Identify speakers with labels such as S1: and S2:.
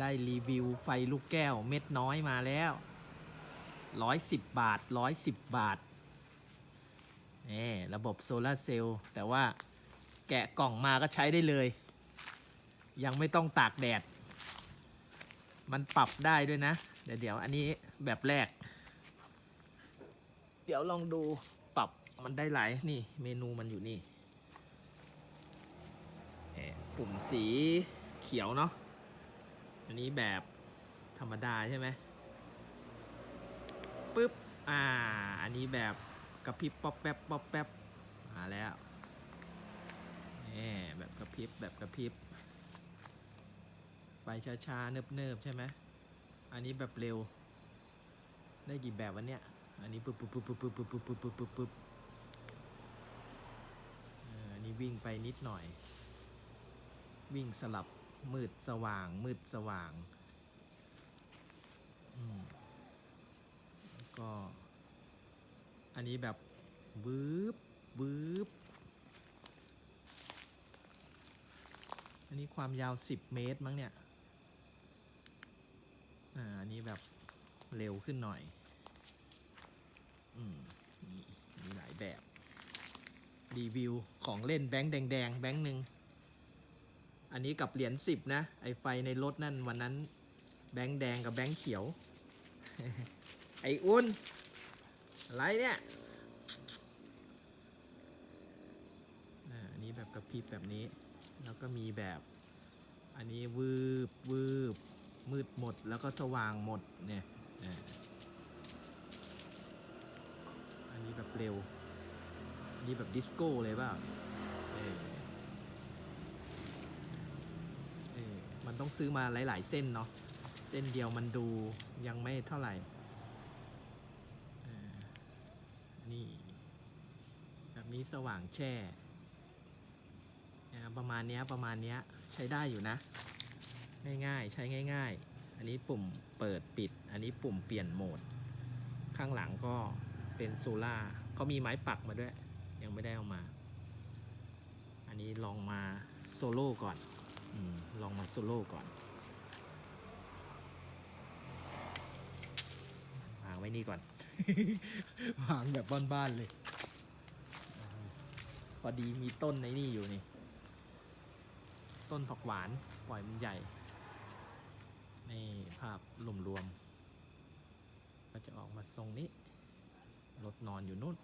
S1: ได้รีวิวไฟลูกแก้วเม็ดน้อยมาแล้วร้อยสิบบาทร้อยสิบบาทนี่ระบบโซลาร์เซลล์แต่ว่าแกะกล่องมาก็ใช้ได้เลย ยังไม่ต้องตากแดด มันปรับได้ด้วยนะ เดี๋ยวเดี๋ยวอันนี้แบบแรก เดี๋ยวลองดูปรับมันได้หลาย นี่เมนูมันอยู่นี่เอ่ปุ่มสีเขียวเนาะ อันนี้แบบธรรมดาใช่ไหมปึ๊บ อ่า อันนี้แบบกระพริบป๊อปแป๊บป๊อปแป๊บมาแล้วนี่แบบกระพริบแบบกระพริบ ไปช้าๆเนิบๆใช่ไหมอันนี้แบบเร็ว ได้กี่แบบวันเนี้ย อันนี้ปึ๊บปึ๊บปึ๊บปึ๊บปึ๊บปึ๊บปึ๊บปึ๊บปึ๊บปึ๊บอันนี้วิ่งไปนิดหน่อย วิ่งสลับ มืดสว่าง มืดสว่างก็ อันนี้แบบวืบวืบอันนี้ความยาว10เมตรมั้งเนี่ย อ่า อันนี้แบบเร็วขึ้นหน่อย อืมมีมีหลายแบบ รีวิวของเล่นแบงค์แดงๆ แบงค์หนึ่ง อันนี้กับเหรียญสิบนะ ไอไฟในรถนั่นวันนั้น แบงค์แดงกับแบงค์เขียว ไออุ่นอะไรเนี่ยอันนี้แบบกระพริบแบบนี้ แล้วก็มีแบบ อันนี้วืบวืบมืดหมดแล้วก็สว่างหมดเนี่ยอันนี้แบบเร็ว อันนี้แบบดิสโก้เลยเปล่าเออเออ มันต้องซื้อมาหลาย ๆ เส้นเนาะเส้นเดียวมันดูยังไม่เท่าไหร่นี่ แบบนี้สว่างแช่ประมาณนี้ประมาณนี้ใช้ได้อยู่นะ ง่ายๆ ใช้ง่าย ๆ อันนี้ปุ่มเปิดปิด อันนี้ปุ่มเปลี่ยนโหมด ข้างหลังก็เป็นโซล่าเขามีไม้ปักมาด้วย ยังไม่ได้เอามา อันนี้ลองมาโซโล่ก่อน ลองมาโซโล่ก่อน วางไว้นี่ก่อน วางแบบบ้านๆเลย พอดีมีต้นในนี่อยู่นี่ ต้นผักหวานปล่อยมันใหญ่ นี่ภาพรวมๆก็จะออกมาทรงนี้ รถนอนอยู่นู่น